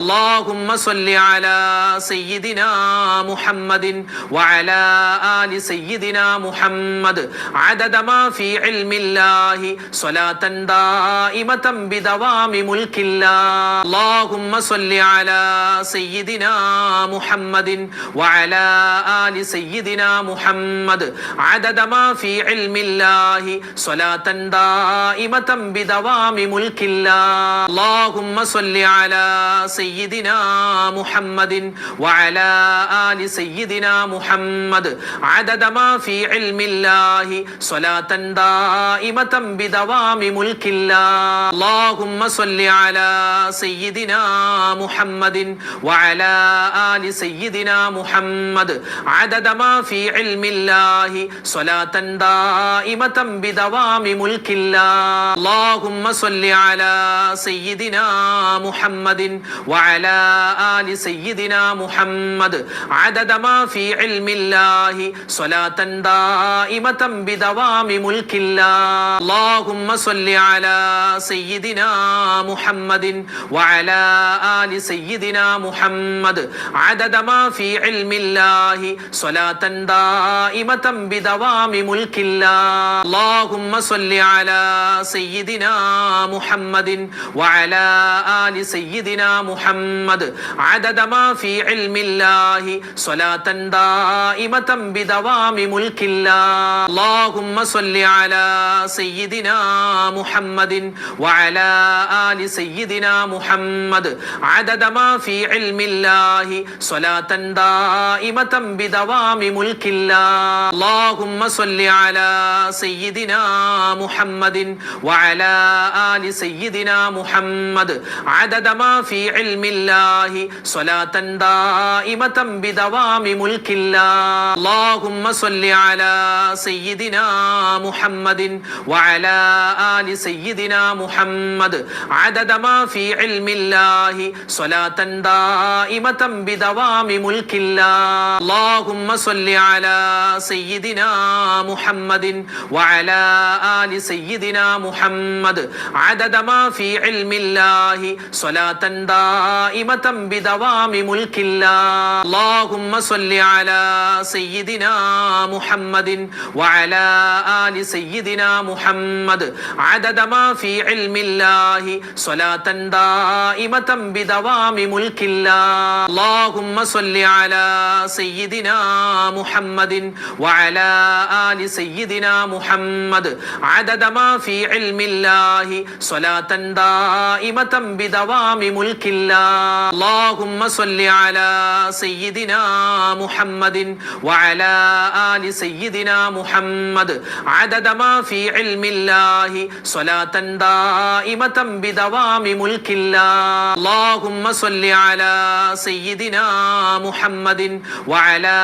اللهم صل على سيدنا محمد وعلى آل سيدنا محمد عدد ما في علم الله صلاة دائمة بدوام ملك الله اللهم صل على سيدنا محمد وعلى آل سيدنا محمد عدد ما في علم الله صلاة دائمة بدوام ملك الله اللهم صل على سيدنا സയ്യിദിനാ മുഹമ്മദിൻ വഅലാ ആലി സയ്യിദിനാ മുഹമ്മദ്. അദദ മാ ഫീ ഇൽമില്ലാഹി സ്വലാത്തൻ ദായിമതൻ ബിദവാമി മുൽക്കില്ലാഹ്. അല്ലാഹുമ്മ സ്വല്ലി അലാ സയ്യിദിനാ മുഹമ്മദിൻ വഅലാ ആലി സയ്യിദിനാ മുഹമ്മദ്. അദദ മാ ഫീ ഇൽമില്ലാഹി സ്വലാത്തൻ ദായിമതൻ ബിദവാമി മുൽക്കില്ലാഹ്. അല്ലാഹുമ്മ സ്വല്ലി അലാ സയ്യിദിനാ മുഹമ്മദിൻ വ وعلى آل سيدنا محمد عدد ما في علم الله صلاة دائمة بدوام ملك الله. اللهم صل على سيدنا محمد وعلى آل سيدنا محمد عدد ما في علم الله صلاة دائمة بدوام ملك الله. اللهم صل على سيدنا محمد وعلى آل سيدنا محمد عدد ما في علم الله صلاة دائمة بدوام ملك الله اللهم صل على سيدنا محمد وعلى آل سيدنا محمد عدد ما في علم الله صلاة دائمة بدوام ملك الله اللهم صل على سيدنا محمد وعلى آل سيدنا محمد عدد ما في علم الله صلاة دائمة بدوام ملك الله اللهم صل على سيدنا محمد وعلى آل سيدنا محمد عدد ما في علم الله صلاة دائمة بدوام ملك الله اللهم صل على سيدنا محمد وعلى آل سيدنا محمد عدد ما في علم الله صلاة دائمة بدوام ملك الله اللهم صل على سيدنا محمد وعلى آل سيدنا محمد عدد ما في علم الله صلاة دائمة بدوام ملك الله اللهم صل على سيدنا محمد وعلى آل سيدنا محمد عدد ما في علم الله صلاة دائمة بدوام ملك الله اللهم صل على سيدنا محمد وعلى آل سيدنا محمد عدد ما في علم الله صلاة دائمة بدوام ملك الله اللهم صل على سيدنا محمد وعلى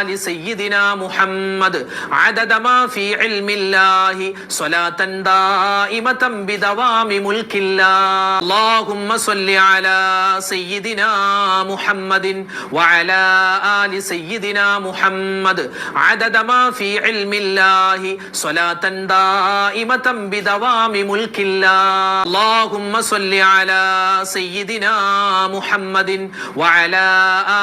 آل سيدنا محمد عدد ما في علم الله صلاة دائمة بدوام ملك الله اللهم صل على سيدنا محمد وعلى آل سيدنا محمد عدد ما في علم الله صلاة دائمة بدوام ملك الله اللهم صل على سيدنا محمد وعلى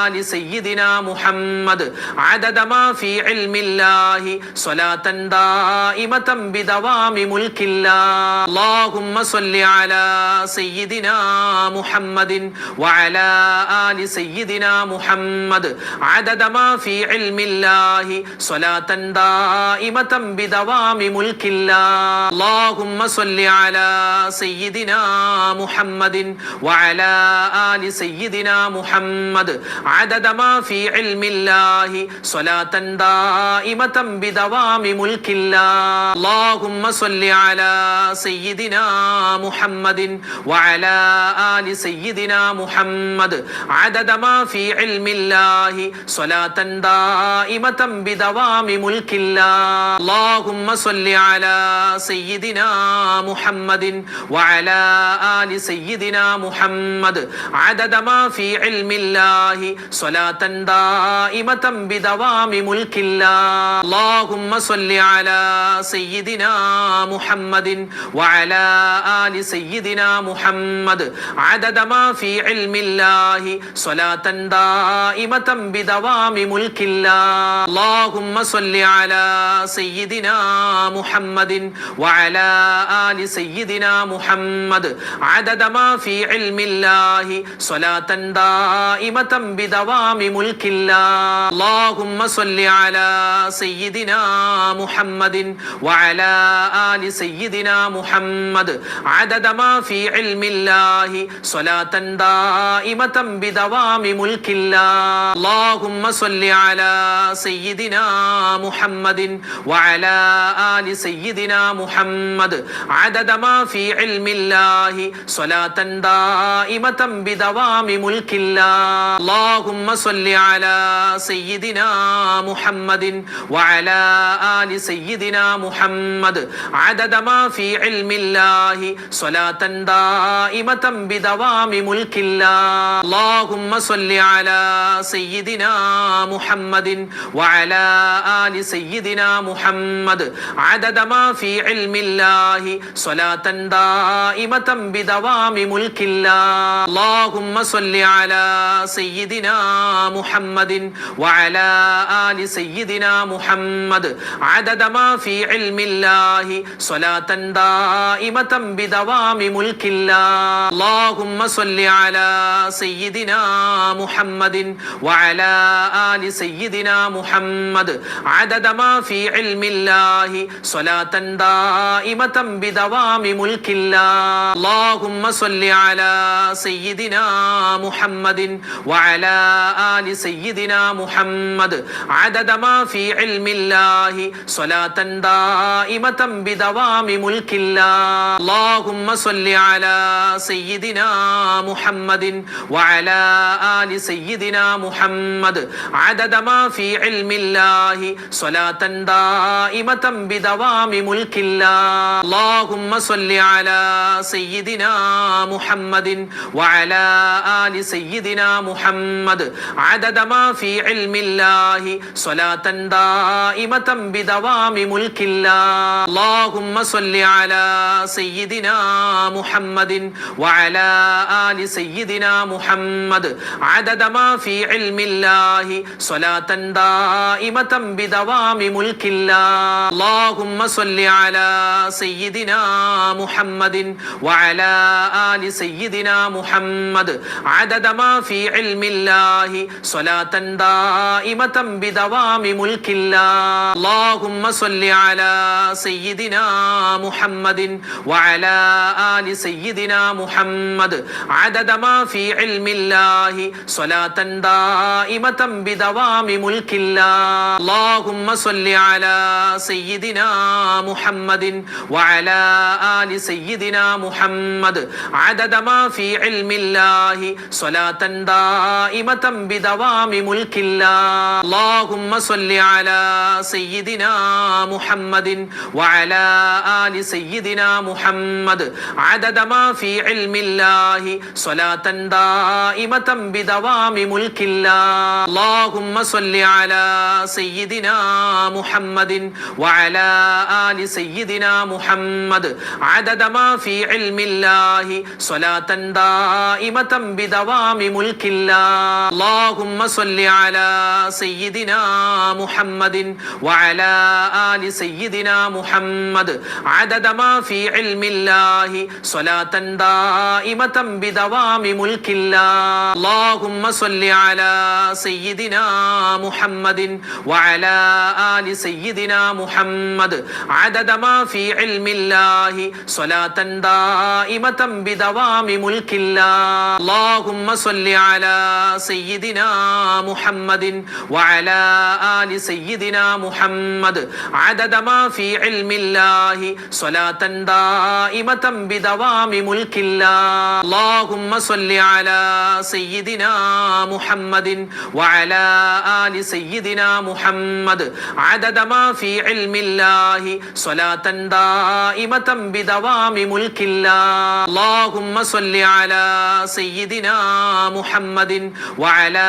آل سيدنا محمد عدد ما في علم الله صلاة دائمة بدوام ملك الله اللهم صل على سيدنا محمد وعلى آل سيدنا محمد عدد ما في علم الله صلاة دائمة بدوام ملك الله اللهم صل على سيدنا محمد وعلى آل سيدنا محمد عدد ما في علم الله صلاة دائمة بدوام ملك الله اللهم صل على سيدنا محمد وعلى آل سيدنا محمد عدد ما في علم الله صلاة دائمة بدوام ملك الله اللهم صل على سيدنا محمد وعلى آل سيدنا محمد عدد ما في علم الله صلاة دائمة بدوام ملك الله اللهم صل على سيدنا محمد وعلى آل سيدنا محمد عدد ما في علم الله صلاة دائمة بدوام ملك الله اللهم صل على سيدنا محمد وعلى آل سيدنا محمد عدد ما في علم الله صلاة دائمة بدوام ملك الله اللهم صل على سيدنا محمد وعلى آل سيدنا محمد عدد ما في علم الله صلاة ദായിമതം ബിദവാമി മുൽക്കില്ല. അല്ലാഹുമ്മ സ്വല്ലി അലാ സയ്യിദിനാ മുഹമ്മദിൻ വഅലാ ആലി സയ്യിദിനാ മുഹമ്മദ്. അദദ മാ ഫീ ഇൽമില്ലാഹി സ്വലാതൻ ദായിമതം ബിദവാമി മുൽക്കില്ല. അല്ലാഹുമ്മ സ്വല്ലി അലാ സയ്യിദിനാ മുഹമ്മദിൻ വഅലാ ആലി സയ്യിദിനാ മുഹമ്മദ്. അദദ മാ ഫീ ഇൽമില്ലാഹി സ്വലാതൻ ദായിമതം ബിദവാമി മുൽക്കില്ല. അല്ലാഹുമ്മ സ്വല്ലി അലാ സയ്യിദിനാ മുഹമ്മദിൻ വഅലാ ആലി സയ്യിദിനാ മുഹമ്മദ്. അദദ മാ ഫീ ഇൽമില്ലാഹി സ്വലാത്തൻ ദായിമതൻ ബിദവാമി മുൽക്കില്ല. അല്ലാഹുമ്മ സ്വല്ലി അലാ സയ്യിദിനാ മുഹമ്മദിൻ വഅലാ ആലി സയ്യിദിനാ മുഹമ്മദ്. അദദ മാ ഫീ ഇൽമില്ലാഹി സ്വലാത്തൻ ദായിമതൻ ബിദവാമി മുൽക്കില്ല. അല്ലാഹുമ്മ സ്വല്ലി علم الله صلاة دائمة بدوام ملك الله اللهم صل على سيدنا محمد وعلى آل سيدنا محمد عدد ما في علم الله صلاة دائمة بدوام ملك الله اللهم صل على سيدنا محمد وعلى آل سيدنا محمد عدد ما في علم الله صلاة دائمة بدوام ملك الله اللهم صل على سيدنا محمد وعلى آل سيدنا محمد عدد ما في علم الله صلاة دائمة بدوام ملك الله اللهم صل على سيدنا محمد وعلى آل سيدنا محمد عدد ما في علم الله صلاة دائمة بدوام ملك الله اللهم صل على سيدنا محمد وعلى آل سيدنا محمد عدد ما في علم الله صلاة دائمة بدوام ملك الله اللهم صل على سيدنا محمد وعلى آل سيدنا محمد عدد ما في علم الله صلاة دائمة بدوام ملك الله اللهم صل على سيدنا محمد وعلى آل سيدنا محمد عدد ما في علم الله صلاة دائمة بدوام ملك الله اللهم صل على سيدنا محمد وعلى آل سيدنا محمد عدد ما في علم الله صلاة دائمة بدوام ملك الله اللهم صل على سيدنا محمد وعلى آل سيدنا محمد عدد ما في علم الله صلاة دائمة بدوام ملك الله اللهم صل على سيدنا محمد وعلى آل سيدنا محمد عدد ما في علم الله صلاة دائمة بدوام ملك الله اللهم صل على سيدنا محمد وعلى آل سيدنا محمد عدد ما في علم الله صلاة دائمة بدوام ملك الله اللهم صل على سيدنا محمد وعلى آل سيدنا محمد عدد ما في علم الله صلاة دائمة بدوام ملك الله اللهم صل على سيدنا محمد وعلى آل سيدنا محمد عدد ما في علم الله صلاة دائمة بدوام ملك الله اللهم صل على سيدنا محمد وعلى آل سيدنا محمد عدد ما في علم الله صلاة دائمة بدوام ملك الله اللهم صل على سيدنا محمد وعلى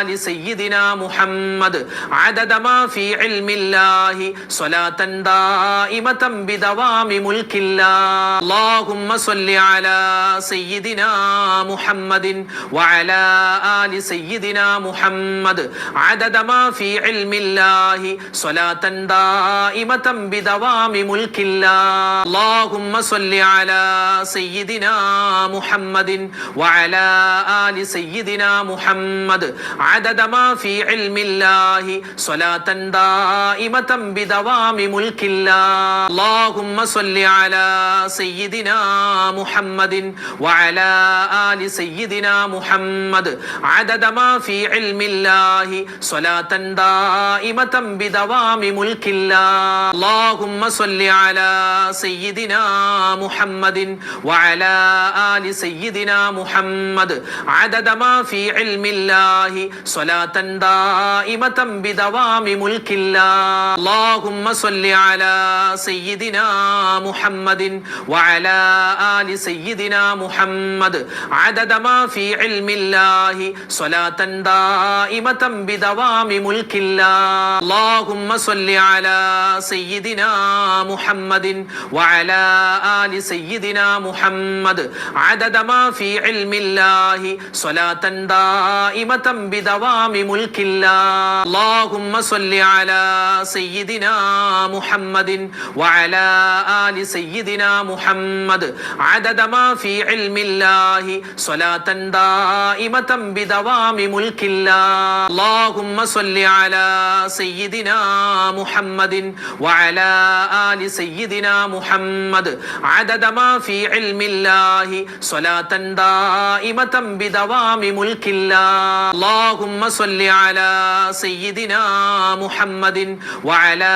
آل سيدنا محمد عدد ما في علم الله صلاة دائمة بدوام ملك الله اللهم صل على سيدنا سيدنا محمد وعلى آل سيدنا محمد عدد ما في علم الله صلاة دائمة بدوام ملك الله اللهم صل على سيدنا محمد وعلى آل سيدنا محمد عدد ما في علم الله صلاة دائمة بدوام ملك الله اللهم صل على سيدنا محمد وعلى آل سيدنا محمد عدد ما في علم الله صلاة دائمة بدوام ملك الله اللهم صل على سيدنا محمد وعلى آل سيدنا محمد عدد ما في علم الله صلاة دائمة بدوام ملك الله اللهم صل على سيدنا محمد وعلى آل سيدنا محمد عدد ما في علم الله صلاة دائمة بدوام ملك الله اللهم صل على سيدنا محمد وعلى آل سيدنا محمد عدد ما في علم الله صلاة دائمة بدوام ملك الله اللهم صل على سيدنا محمد وعلى آل سيدنا محمد عدد ما في علم الله മുൽക്കില്ലാഹി സ്വലാത്തൻ ദായിമതം ബിദവാമി മുൽക്കില്ലാ. അല്ലാഹുമ്മ സ്വല്ലി അലാ സയ്യിദിനാ മുഹമ്മദിൻ വഅലാ ആലി സയ്യിദിനാ മുഹമ്മദ്. അദദ മാ ഫീ ഇൽമില്ലാഹി സ്വലാത്തൻ ദായിമതം ബിദവാമി മുൽക്കില്ലാ. അല്ലാഹുമ്മ സ്വല്ലി അലാ സയ്യിദിനാ മുഹമ്മദിൻ വഅലാ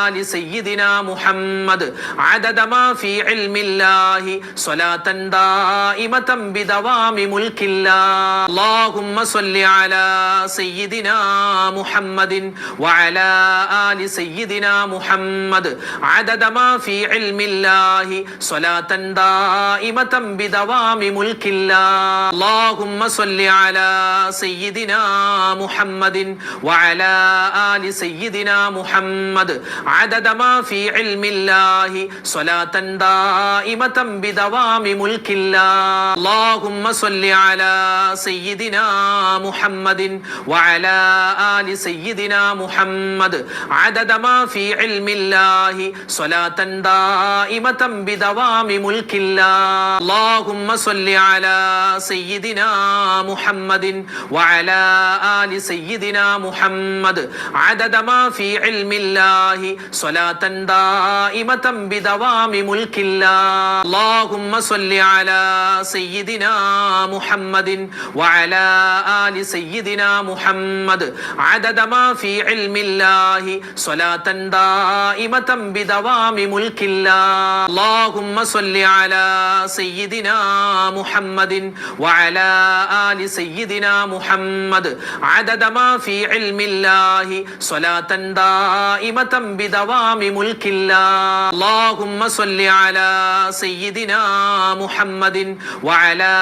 ആലി സയ്യിദിനാ മുഹമ്മദ്. അദദ മാ ഫീ ഇൽമില്ലാഹി സ്വലാത്തൻ ദായിമ دائمة بدوام ملك الله اللهم صل على سيدنا محمد وعلى آل سيدنا محمد عدد ما في علم الله صلاة دائمة بدوام ملك الله اللهم صل على سيدنا محمد وعلى آل سيدنا محمد عدد ما في علم الله صلاة دائمة بدوام ملك الله اللهم صل على سيدنا محمد وعلى آل سيدنا محمد عدد ما في علم الله صلاة دائمة بدوام ملك الله اللهم صل على سيدنا محمد وعلى آل سيدنا محمد عدد ما في علم الله صلاة دائمة بدوام ملك الله اللهم صل على سيدنا محمد وعلى آل سيدنا محمد عدد ما في علم الله صلاة دائمة بدوام ملك الله اللهم صل على سيدنا محمد وعلى آل سيدنا محمد عدد ما في علم الله صلاة دائمة بدوام ملك الله اللهم صل على سيدنا محمد وعلى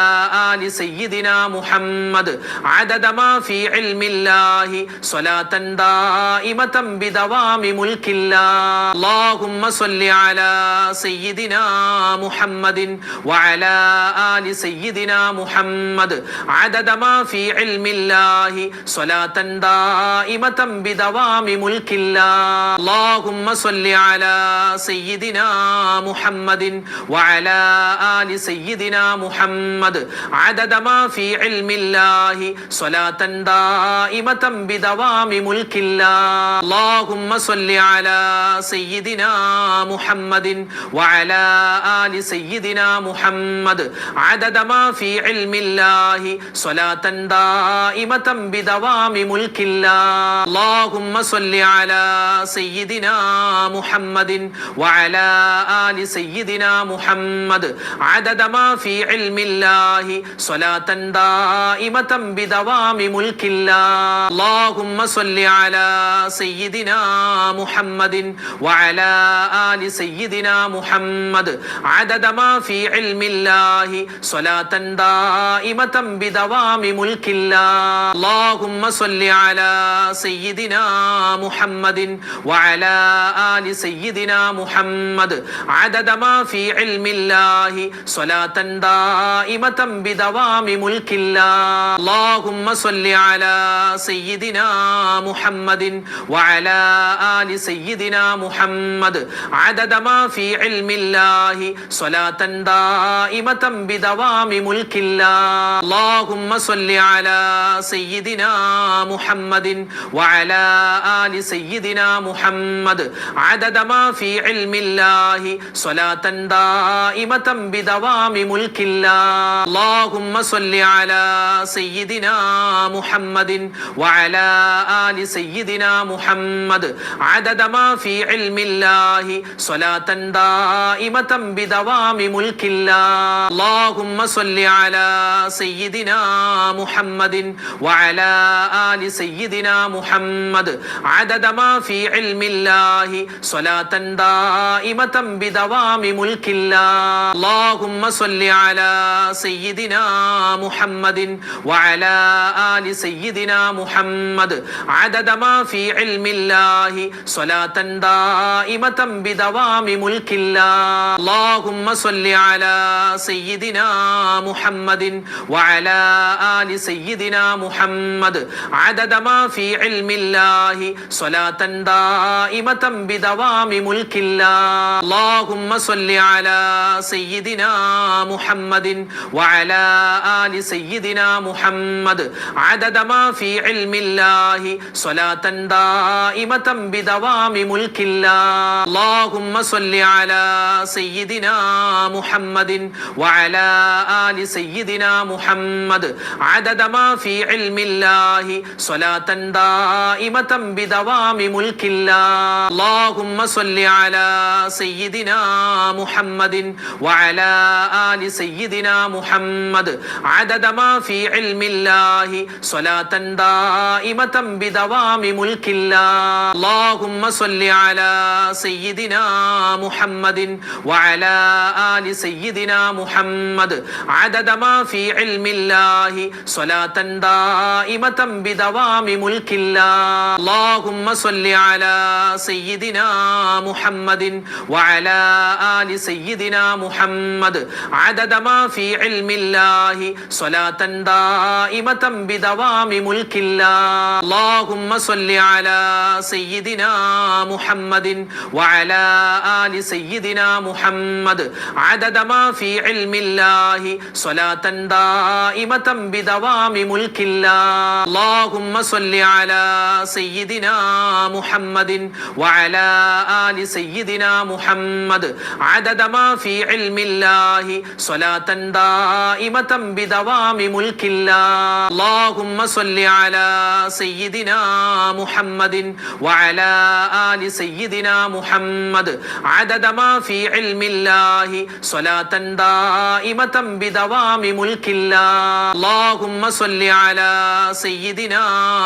آل سيدنا محمد عدد ما في علم الله صلاة دائمة بدوام ملك الله اللهم صل على سيدنا محمد وعلى آل سيدنا محمد عدد ما في علم الله صلاة دائمة بدوام ملك الله اللهم صل على سيدنا محمد وعلى آل سيدنا محمد عدد ما في علم الله صلاة دائمة بدوام ملك الله اللهم صل على سيدنا محمد وعلى آل سيدنا محمد عدد ما في علم الله صلاة دائمة بدوام ملك الله اللهم صل على سيدنا محمد وعلى آل سيدنا محمد عدد ما في علم الله صلاة دائمة بدوام ملك الله اللهم صل على سيدنا محمد وعلى آل سيدنا محمد عدد ما في علم الله صلاة دائمة بدوام ملك الله اللهم صل على سيدنا محمد وعلى آل سيدنا محمد عدد ما في علم الله صلاة دائمة دائمة بدوام ملك الله اللهم صل على سيدنا محمد وعلى آل سيدنا محمد عدد ما في علم الله صلاة دائمة بدوام ملك الله اللهم صل على سيدنا محمد وعلى آل سيدنا محمد عدد ما في علم الله صلاة دائمة بدوام ملك الله اللهم صل على سيدنا محمد وعلى آل سيدنا محمد عدد ما في علم الله صلاة دائمة بدوام ملك الله اللهم صل على سيدنا محمد وعلى آل سيدنا محمد عدد ما في علم الله صلاة دائمة بدوام ملك الله اللهم صل على سيدنا محمد وعلى آل سيدنا محمد عدد ما في علم الله صلاة دائمة بدوام ملك الله اللهم صل على سيدنا محمد وعلى آل سيدنا محمد عدد ما في علم الله صلاة دائمة بدوام ملك الله اللهم صل على سيدنا محمد وعلى آل سيدنا محمد عدد ما في علم الله صلاة دائمة بدوام ملك الله اللهم صل على سيدنا محمد وعلى آل سيدنا محمد عدد ما في علم الله صلاة دائمة بدوام ملك الله اللهم صل على سيدنا محمد وعلى آل سيدنا സയ്യിദിന മുഹമ്മദ്. അദദമാ ഫീ ഇൽമില്ലാഹി സ്വലാത്തൻ ദായിമതൻ ബിദവാമി മുൽക്കില്ലാ. അല്ലാഹുമ്മ സ്വല്ലി അലാ സയ്യിദിന മുഹമ്മദിൻ വഅലാ ആലി സയ്യിദിന മുഹമ്മദ്. അദദമാ ഫീ ഇൽമില്ലാഹി സ്വലാത്തൻ ദായിമതൻ ബിദവാമി മുൽക്കില്ലാ. അല്ലാഹുമ്മ സ്വല്ലി അലാ സയ്യിദിന മുഹമ്മദിൻ വഅലാ ആലി സയ്യിദിന മുഹമ്മദ്. അദദമാ وعلى آل سيدنا محمد عدد ما في علم الله صلاة دائمة بدوام ملك الله اللهم صل على سيدنا محمد وعلى آل سيدنا محمد عدد ما في علم الله صلاة دائمة بدوام ملك الله اللهم صل على سيدنا محمد وعلى آل سيدنا محمد عدد ما في علم الله صلاة دائمة بدوام ملك الله اللهم صل على سيدنا محمد وعلى آل سيدنا محمد عدد ما في علم الله صلاة دائمة بدوام ملك الله اللهم صل على سيدنا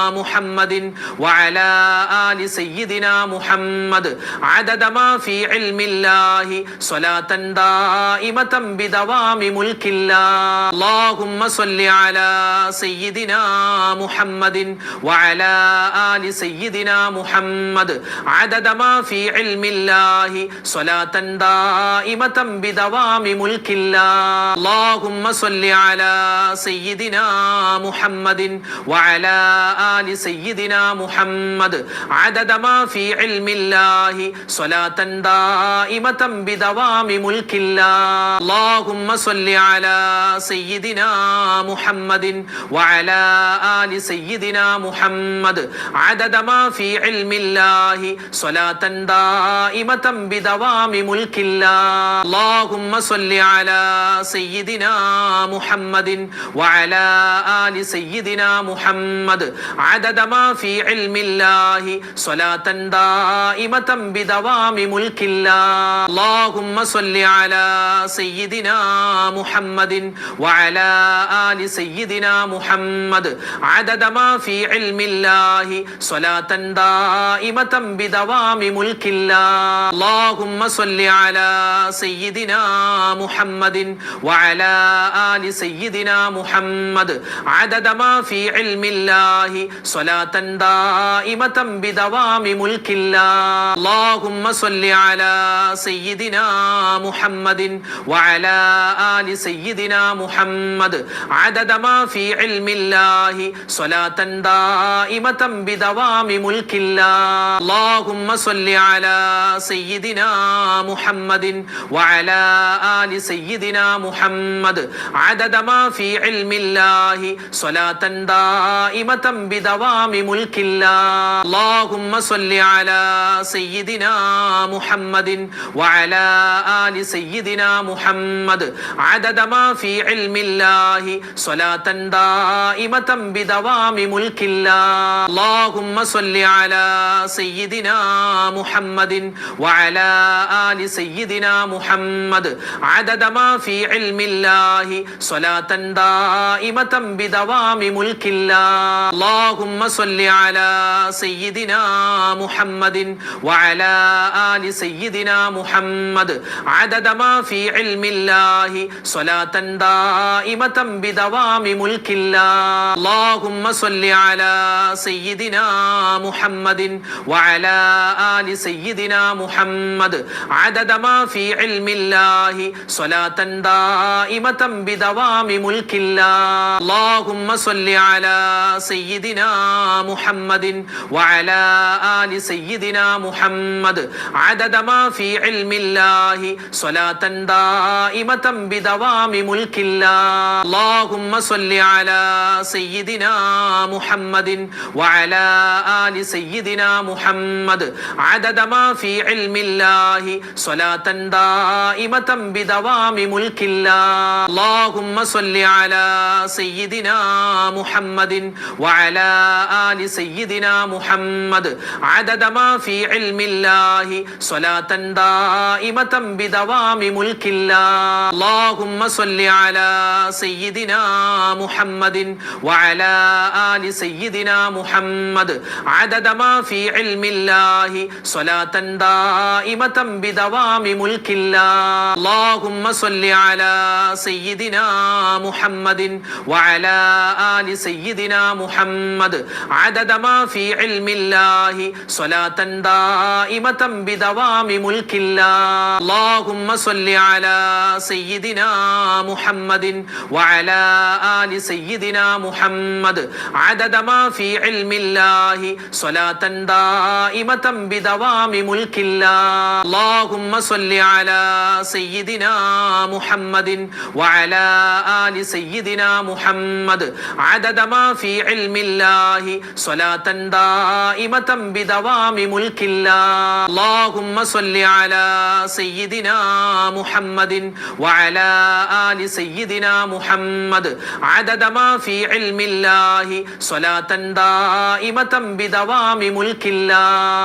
محمد وعلى آل سيدنا محمد عدد ما في علم الله صلاة دائمة بدوام ملك الله اللهم صل على سيدنا محمد وعلى آل سيدنا محمد عدد ما في علم الله صلاة دائمة بدوام ملك الله اللهم صل على سيدنا محمد وعلى آل سيدنا محمد عدد ما في علم الله صلاة دائمة بدوام ملك الله اللهم صل على سيدنا محمد وعلى آل سيدنا محمد عدد ما في علم الله صلاة دائمة بدوام ملك الله اللهم صل على سيدنا محمد وعلى آل سيدنا محمد عدد ما في علم الله صلاة دائمة بدوام ملك الله اللهم صل على سيدنا محمد وعلى آل سيدنا محمد عدد ما في علم الله صلاة دائمة بدوام ملك الله. اللهم صل على سيدنا محمد وعلى آل سيدنا محمد عدد ما في علم الله صلاة دائمة بدوام ملك الله. اللهم صل على سيدنا محمد وعلى آل سيدنا محمد عدد ما في علم الله صلاة دائمة بدوام ملك الله اللهم صل على سيدنا محمد وعلى آل سيدنا محمد عدد ما في علم الله صلاة دائمة بدوام ملك الله اللهم صل على سيدنا محمد وعلى آل سيدنا محمد عدد ما في علم الله صلاة دائمة بدوام ملك الله اللهم صل على سيدنا محمد وعلى آل سيدنا محمد عدد ما في علم الله صلاة دائمة بدوام ملك الله اللهم صل على سيدنا محمد وعلى آل سيدنا محمد عدد ما في علم الله صلاة دائمة بدوام ملك الله اللهم صل على سيدنا محمد وعلى آل سيدنا محمد عدد ما في علم الله صلاة دائمة بدوام ملك الله اللهم صل على سيدنا محمد وعلى آل سيدنا محمد عدد ما في علم الله صلاة دائمة بدوام ملك الله اللهم صل على سيدنا محمد وعلى آل سيدنا محمد عدد ما في علم الله صلاة دائمة بدوام ملك الله اللهم صل على سيدنا محمد وعلى آل سيدنا محمد عدد ما في علم الله صلاة دائمة بدوام ملك الله اللهم صل على سيدنا محمد وعلى آل سيدنا محمد عدد ما في علم الله صلاة دائمة بدوام ملك الله اللهم صل على سيدنا محمد وعلى آل سيدنا محمد عدد ما في علم الله صلاة دائمة بدوام ملك الله اللهم صل على سيدنا محمد وعلى آل سيدنا محمد عدد ما في علم الله صلاة دائمة بدوام ملك الله اللهم صل على سيدنا محمد وعلى آل سيدنا محمد عدد ما في علم الله صلاة دائمة بدوام ملك الله اللهم صل على سيدنا محمد وعلى آل سيدنا محمد عدد ما في علم الله صلاة دائمة بدوام ملك الله